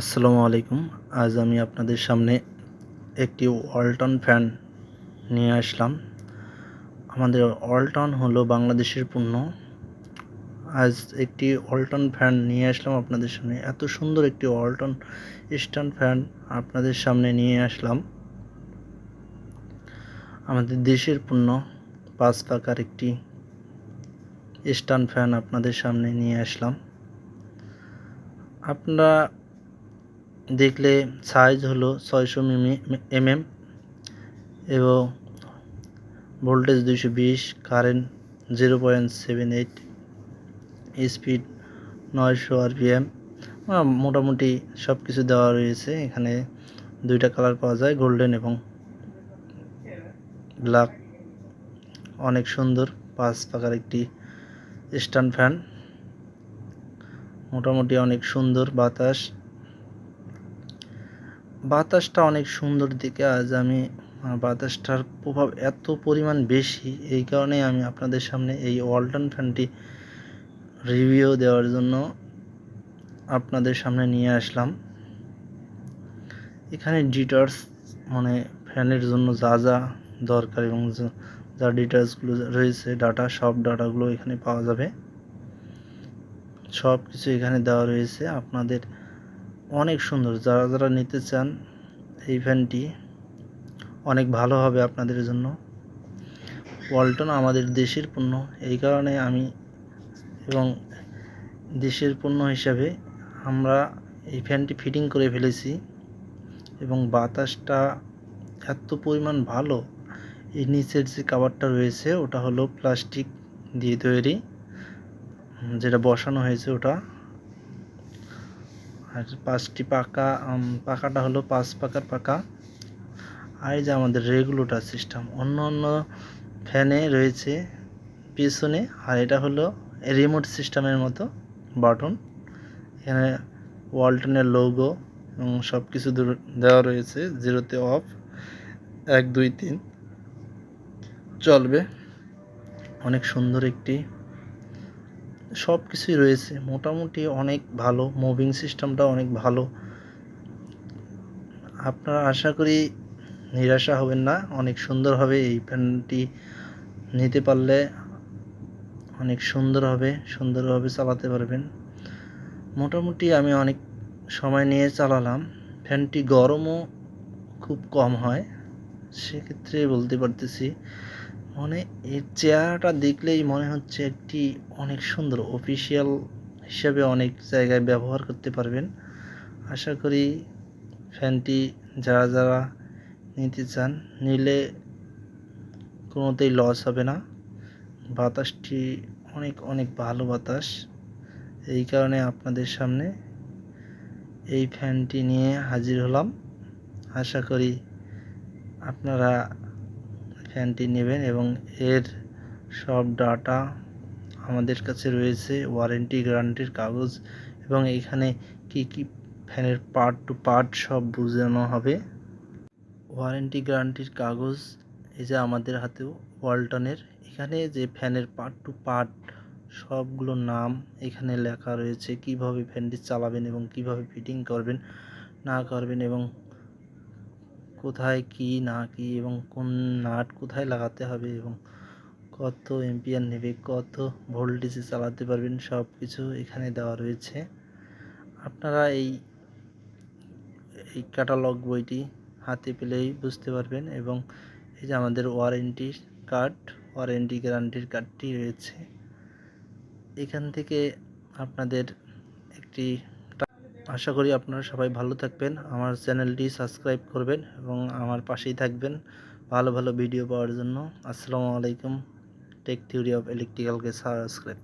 আসসালামু আলাইকুম। আজ আমি আপনাদের সামনে একটি ওয়ালটন ফ্যান নিয়ে আসলাম। আমাদের ওয়ালটন হলো বাংলাদেশের পণ্য। আজ একটি ওয়ালটন ফ্যান নিয়ে আসলাম আপনাদের সামনে। এত সুন্দর একটি ওয়ালটন স্ট্যান্ড ফ্যান আপনাদের সামনে নিয়ে আসলাম। আমাদের দেশের পণ্য, পাঁচ পাকার একটি স্ট্যান্ড ফ্যান আপনাদের সামনে নিয়ে আসলাম। আপনারা দেখলে সাইজ হলো ছয়শো মিমি এমএম এবং ভোল্টেজ দুইশো বিশ current zero point seven eight speed নয়শো আরপিএম মোটামুটি সব কিছু দেওয়া রয়েছে। এখানে দুইটা কালার পাওয়া যায় গোল্ডেন এবং ব্ল্যাক অনেক সুন্দর, পাঁচ পাকার একটি স্ট্যান্ড ফ্যান মোটামুটি অনেক সুন্দর বাতাস। বাতাসটা অনেক সুন্দর দিকে, আজ আমি বাতাসটার প্রভাব এত পরিমাণ বেশি, এই কারণে আমি আপনাদের সামনে এই ওয়ালটন ফ্যানটি রিভিউ দেওয়ার জন্য আপনাদের সামনে নিয়ে আসলাম। এখানে ডিটার্স মানে ফ্যানের জন্য যা যা দরকার এবং যা ডিটেলসগুলো রয়েছে ডাটা সব ডাটাগুলো এখানে পাওয়া যাবে। সব কিছু এখানে দেওয়া রয়েছে। আপনাদের অনেক সুন্দর। যারা যারা নিতে চান এই ফ্যানটি অনেক ভালো হবে আপনাদের জন্য। ওয়ালটন আমাদের দেশের পণ্য। এই কারণে আমি এবং দেশের পণ্য হিসাবে আমরা এই ফ্যানটি ফিটিং করে ফেলেছি এবং বাতাসটা এত পরিমাণ ভালো, এই নিচের যে কাভারটা রয়েছে ওটা হলো প্লাস্টিক দিয়ে তৈরি, যেটা বসানো হয়েছে ওটা। আর পাঁচটি পাকা পাকাটা হলো পাঁচ পাকার পাকা। আর এই যে আমাদের রেগুলেটর সিস্টেম অন্য অন্য ফ্যানে রয়েছে পিছনে, আর এটা হলো রিমোট সিস্টেমের মতো বাটন এখানে ওয়ালটনের লোগো এবং সব কিছু দেওয়া রয়েছে জিরোতে অফ এক, দুই, তিন। চলবে। অনেক সুন্দর একটি সব কিছুই রয়েছে। মোটামুটি অনেক ভালো মুভিং সিস্টেমটা অনেক ভালো। আপনারা আশা করি নিরাশা হবেন না। অনেক সুন্দর হবে এই ফ্যানটি নিতে পারলে। অনেক সুন্দর হবে, সুন্দরভাবে চালাতে পারবেন। মোটামুটি আমি অনেক সময় নিয়ে চালালাম। ফ্যানটি গরমও খুব কম হয়, সেক্ষেত্রে বলতে পারতেছি। মানে এর চেহারাটা দেখলেই মনে হচ্ছে একটি অনেক সুন্দর অফিসিয়াল হিসাবে অনেক জায়গায় ব্যবহার করতে পারবেন। আশা করি ফ্যানটি যারা যারা নিতে চান, নিলে কোনোতেই লস হবে না। বাতাসটি অনেক অনেক ভালো বাতাস। এই কারণে আপনাদের সামনে এই ফ্যানটি নিয়ে হাজির হলাম। আশা করি আপনারা ফ্যানটি নেবেন এবং এর সব ডাটা আমাদের কাছে রয়েছে, ওয়ারেন্টি গ্যারান্টির কাগজ এবং এখানে কি কি ফ্যানের পার্ট টু পার্ট সব বোঝানো হবে। ওয়ারেন্টি গ্যারান্টির কাগজ এই যে আমাদের হাতেও ওয়ালটনের, এখানে যে ফ্যানের পার্ট টু পার্ট সবগুলো নাম এখানে লেখা রয়েছে, কীভাবে ফ্যানটি চালাবেন এবং কীভাবে ফিটিং করবেন, না করবেন এবং কোথায় কি, না কি এবং কোন নাট কোথায় লাগাতে হবে এবং কত এম্পিয়ার নেবে, কত ভোল্টেজে চালাতে পারবেন সব কিছু এখানে দেওয়া রয়েছে। আপনারা এই এই ক্যাটালগ বইটি হাতে পেলেই বুঝতে পারবেন এবং এই যে আমাদের ওয়ারেন্টি কার্ড ওয়ারেন্টি গ্যারান্টির কার্ডটি রয়েছে। এখান থেকে আপনাদের একটি আশা করি আপনারা সবাই ভালো থাকবেন, আমার চ্যানেলটি সাবস্ক্রাইব করবেন এবং আমার পাশেই থাকবেন ভালো ভালো ভিডিও পাওয়ার জন্য। আসসালামু আলাইকুম টেক থিওরি অফ ইলেকট্রিক্যালকে সাবস্ক্রাইব